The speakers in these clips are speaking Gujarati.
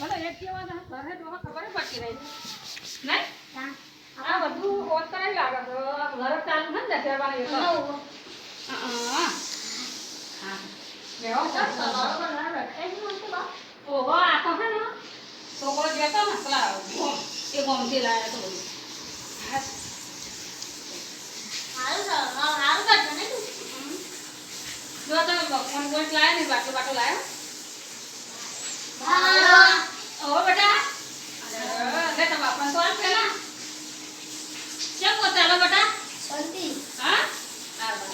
મને એક ઘરે તો ખબર પડતી રહી. નહીં? આ બધું ઓત કરાવી લાગે તો ઘર ચાલુ ને દસેરવાનું એક ઓહો આ તો હે ને. છોકરો જતો ને એ ગોમથી લાયા તો. જો તમે ભગવાન ગોટ લાયા ને બાટલો બાટલો લાયો ઓહો બેટા? અરે લે તમે આપણ તો આલ પેલા. કેમ કો ચાલો બેટા? હા? આ બરાબર.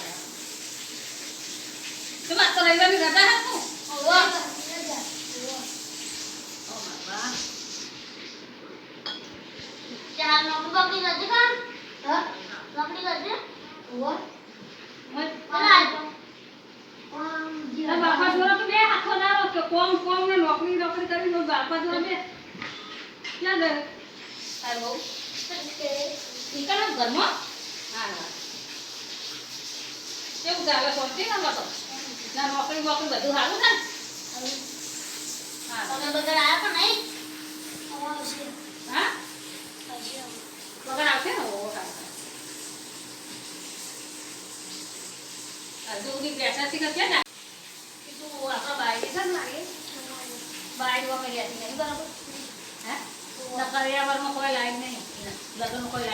તમાર તો રવિવારની રજા હતું ઓ બાબા તારા બાપા જોડે તો બે હાથો લાવો કે કોમ કોમ ને નોકરી નોકરી કરી તો બાપા જોડે બે ક્યાં ગયો તાર બહુ નીકળો ઘરમાં હા હા કેવું ચાલે શાંતિ ને તો ના નોકરી બોકરી બધું સારું છે ને હા હા વગર આવશે ને ઓ હા હા હજુ બી બેઠા છે કે ક્યાં જા તું આપણા બાઈ છે ને મારી બાઈ વગર રહેતી નહીં બરાબર હે નકરિયાવરમાં કોઈ લાઈન નહીં લગ્નનું કોઈ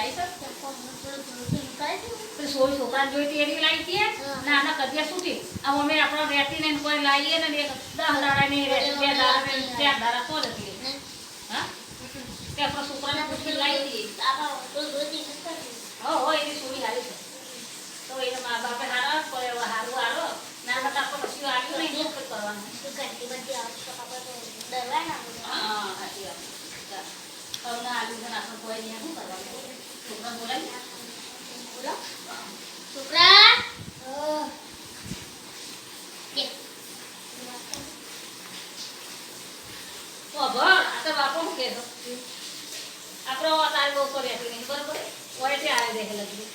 છોકરા જોઈતી એની લાઈ છે નાના કદિયા સુધી આમ અમે આપણે રહેતી નહીં કોઈ લાવીએ ને દસ દાડા નહીં બે દાડા નહીં ચાર દાડા તો નથી હા તે આપણા છોકરાને પૂછીને લાવી દઈએ હો હો એની સોળી હારી છે તો એને મા બાપે હારા કોઈ હારું હારો ના બતા આપણે પછી આવ્યું નહીં શું કરવાનું હા સાચી વાત આપણો તારે બહુ તો રહેતી બરોબર ઓયથી આવે દેખે લગી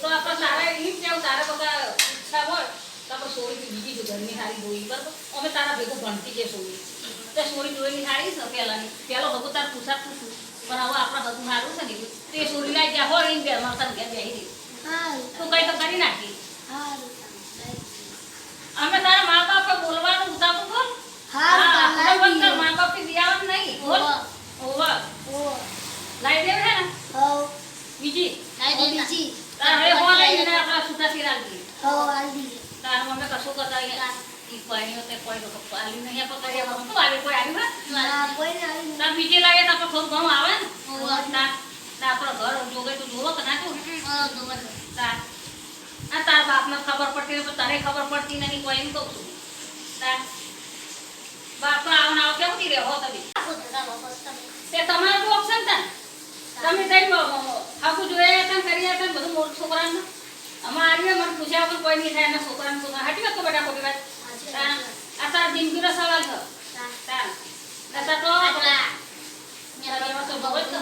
તો ઈચ્છા હોય તો આપણે સોળી બીજી જો સારી જોઈ. બરોબર અમે તારા ભેગો ભણતી છે સોરી તે સોરી જોયેલી સારી છે, પહેલાની. પહેલો ભગું તાર પૂછા પૂછું. પણ હવે આપણા બધું સારું છે ને તે સોળી લાઈ ગયા હોય એમ બે અમારે ઘેર બેસી દે તું કઈ તો કરી નાખી. અમે તારા મા બાપે બોલવાનું ઉતાવળ બોલ હા ખબર બંધ કર મા દિયાવાનું નહીં. બોલ. ઓવર લાઈ દેવ હે ને. બીજી. તાર હવે હો લઈને આપણા સુતા સિરાજી તાર મમ્મી કશું કરતા પાણીઓ તે કોઈ લોકો પાલી નહીં. આવે? કોઈ બીજી લાગે તો આપણે થોડું ઘણું આવે ને? આપણો ઘર જોગે તું જોવો કે ના જોવો તાર આ તાર બાપને ખબર પડતી તારે તને ખબર પડતી નથી કોઈ એમ કહું છું. તાર બાપ તો આવ ના આવ કેમ નહીં રહે હો તમે. તે તમારું તો ઓપ્શન છે તમે થઈ હાકુ જોયા હતા ને કર્યા હતા ને બધું છોકરાને. અમારે મને પૂછ્યા પણ કોઈ નહીં થાય એના છોકરાને છોકરા હાટી વાત તો બેટા ખોટી વાત.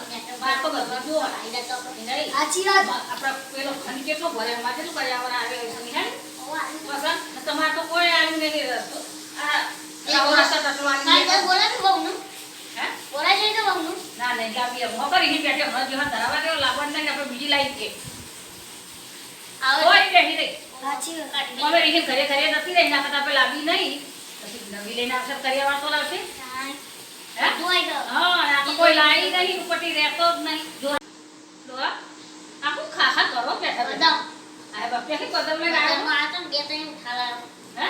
છે છે તમારે તો કોઈ આવ્યું લાવો રસ્તા બીજી લાવી કે અમે ઘરે ઘરે નથી રહી ના કરતા આપણે લાવી નહીં. પછી નવી લઈને આવશે કર્યા તો લાવશે. હે. હા? આ તો કોઈ લાવી નહીં ઉપરથી રહેતો જ નહીં. જો આ આખું ખાખા કરો બેઠા આ બાપે કે કદમ લઈને આવ્યો હે?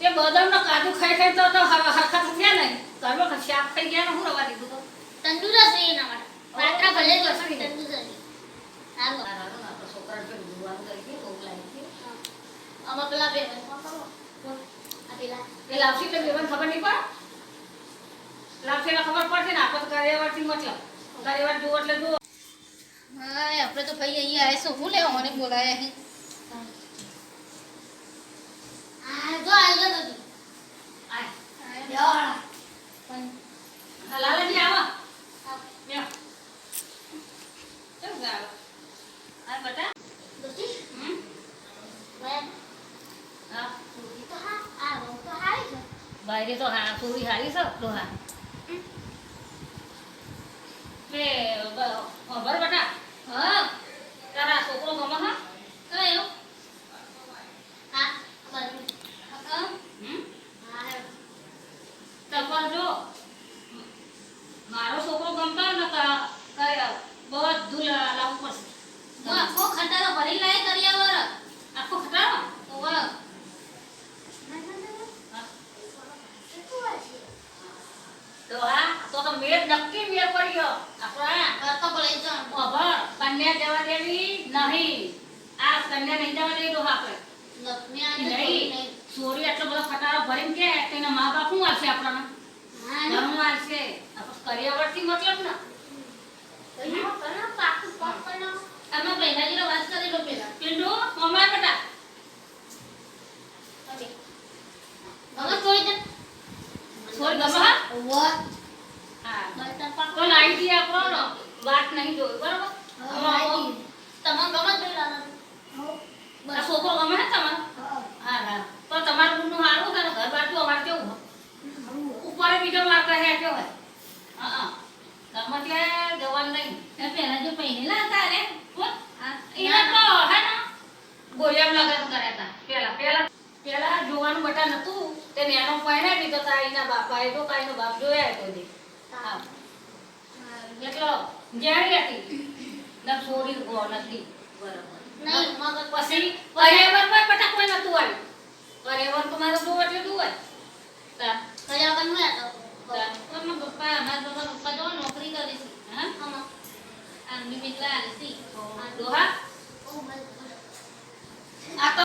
તે બદામનો કાજુ ખાઈ ખાઈ તો તો હરખા થયા નહીં. ઘરમાં શાક ખાઈ ગયા ને હું રવા દીધું તો? તંદુરસ્ત એના માટે પાત્રા ભલે જ વસી તંદુરસ્ત હાલો આપણા છોકરાને પેલું જોવાનું કરી કે ભૂખ લાગી છે. આમાં પેલા બે વસમાં કરો બોલ. આ પેલા એ બેવાને ખબર નહીં પડે? લાવશે એટલે ખબર પડશે ને. આપણે તો કાર્યવારથી મતલબ. કાર્યવાર જુઓ એટલે જુઓ. હા આપણે તો ભાઈ અહીંયા આવે શું હું લેવા મને બોલાયા અહીં? આ જો આવી ગયો. દેવાળા હા, લાલાજી આવો બેહો. કેમ ગાવ? આ બટા દોસ્તી હમ? મેં હા તો બાયરે તો હા સોરી હારી છે ડોહા તે બ- ખબર બેટા હા તારા છોકરો ગમે હા કયો હા બાજુ હા હમ? હા હે. તો પણ જો મારો છોકરો ગમતો હોય ને ક- કઈ બધું લા- લાવવું પડશે હું આખો ખટારો ભરી લાય કર્યા વર આખો ખટારો ઓવ હા. તો હા તો નક્કી મેળ પડ્યો કરતો કન્યા જવા દેવી નહીં. આ કન્યા નહીં જવા દેવી આપણે. લક્ષ્મી સોરી બધો ખટારો ભરીને કે તેના મા બાપ શું આવશે આપણાને ઘણું આવશે કર્યાવરથી મતલબ ને. કઈ વાત કરી લો પેલા પિંડુ મમ્મા બેટા. હવે હવે દે. સોરી ગમે હા? હા તો ને. વાત નહીં જોઈ બરોબર? છોકરો ગમે છે તમારે? હા હા. તો તમારું ગુણનું સારું છે ને? ઘર બાજુ અમારે કેવું ઉપર બીજો માર્ગ કહે કેવો હોય? હા હા. ત્યાં જવાનું નહીં. પેલા જે પહેરેલા હતા રે. હો? એને તો હે ને? ગોળિયામ લગન કર્યા હતા. પેલા પેલા પેલા જોવાનું બટા નતું. તે નેનો પહેરાવી દીધો તારીના એના બાપાએ તો કાંઈનો બાપ જોયા હતો જે હા એટલો જાણી હતી ને છોડી ગો નથી બરાબર નહીં મગજ પછી પર્યાવરણમાં બટા કોઈ નતું આવ્યું પર્યાવરણ તો મારે જોવું એટલે જોવું જ. તા કયા કન મે તો તા પણ પપ્પા મારા પપ્પા પપ્પા જો નોકરી કરે છે હા આમાં આર્મી મિલવા આલી હતી દોહા ઓ બસ આ તો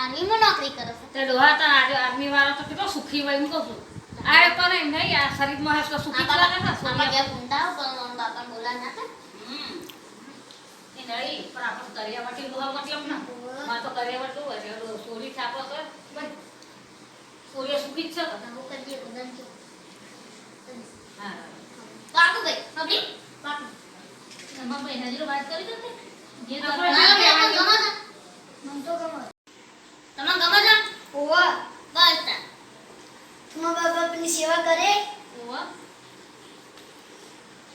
આર્મીમાં નોકરી કરે છે? તે દોહા તો આજે આર્મી વાળો તો કેટલો સુખી હોય એમ કહું છું. આ પણ એમ નહીં આ શરીરમાં હશે સુખી જ લાગે ને આમાં કે ગુંડા પણ બાપા બોલા ના હતા એ નહીં પણ આપણે કર્યા માટે મતલબ ના. મારે તો કર્યા હોય એટલે સોરી છાપો તો સૂર્ય સુખી છે તો. હું કરીએ ગુંડા કે હા. પાકુ ગઈ પબલી પાકુ. એમાં ભાઈ હાજર વાત કરી દો જે તો ના ગમો કહેવાય છે. મન તો ગમો. તમને ગમે છે? ઓવા બસ તમારા બાપ આપની સેવા કરે? ઓવા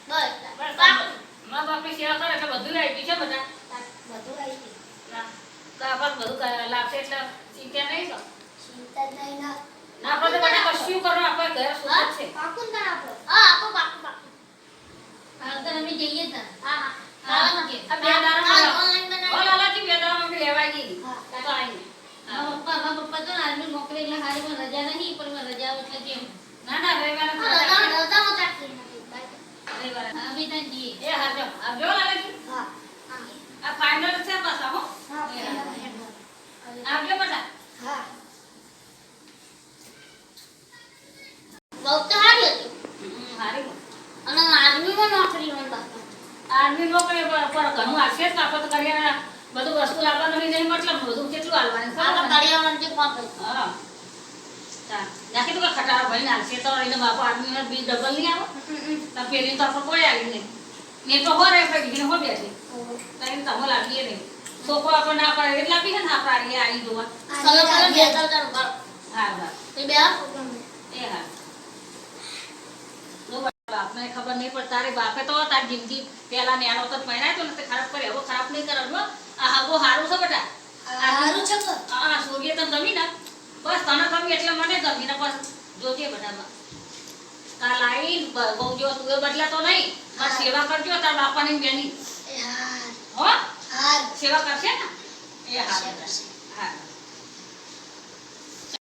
બસ મા બાપની સેવા કરે એટલે બધું આવી ગયું છે બધા? બધું આવી ગયું ના આપણને બધું લાગશે એટલે ચિંતા નહીં તો. ચિંતા નહીં ના. ના આપણે બધા કશું કરો. આપણે ઘર સુખ છે. પાકું ના આપો. હા આપો પાકુ પાકુ. હાલ તો અમે જઈએ તા હા હા. હા, બે દાડા ઓનલાઈન ઓ બનાવી લાલાજી બે દાડામાં બી લેવાઈ ગઈ હા. તો આવીને. મારા પપ્પા મારા પપ્પા તો આર્મી હારીમાં રજા નહીં પણ મને રજા એટલે કેમ? ના ના રવિવારે રજા રજા. રજામાં ચાકરી નથી રવિવારે. એ હારજો આવજો લાલાજી. હા આ ફાઇનલ છે બસ આવો. હા. હા. આવજો બધા. હા. બહુ તો સારી હતી. હમ, અને આર્મીમાં નોકરી હોય આર્મી નોકરી પર પર ઘણું આવશે જ તો. કરિયાણા બધું વસ્તુ લાવવાનું નહીં મતલબ બધું કેટલું હાલવાનું આપણે ખબર ને? કરિયાવરણ જે પાપે હા. તા. નાખી તો ખટારો ભરીને હાલશે. તો એને બાપુ આદમી બી ડબલ નહીં આવે. પેલી તો આપણે કોઈ આવી નહીં. ને તો હો રહે પડી હો બેઠી. તઈને તમે લાગીએ નહીં. છોકરો આપણે ના પડે. એટલે આપી છે ને આપણે આવીએ આવી જોવા. બે હા હા. એ બે એ હા. બાપને ખબર નહીં પણ તારે બાપે તો તારી જિંદગી પેલા નેનો તો પહેરાય તો ને ખરાબ કરે હવે ખરાબ નહીં કરવાનું. આ હાગો હારું છે બેટા. સારું છે આ સૂર્ય તને ગમી ને બસ તને ગમી એટલે મને ગમી ને બસ જોજે બધામાં. કાલ આવી બહુ જો તું એ બદલાતો નહીં. બસ સેવા કરજો તાર બાપાની બેની. હો? સેવા કરશે ને? એ હા કરશે.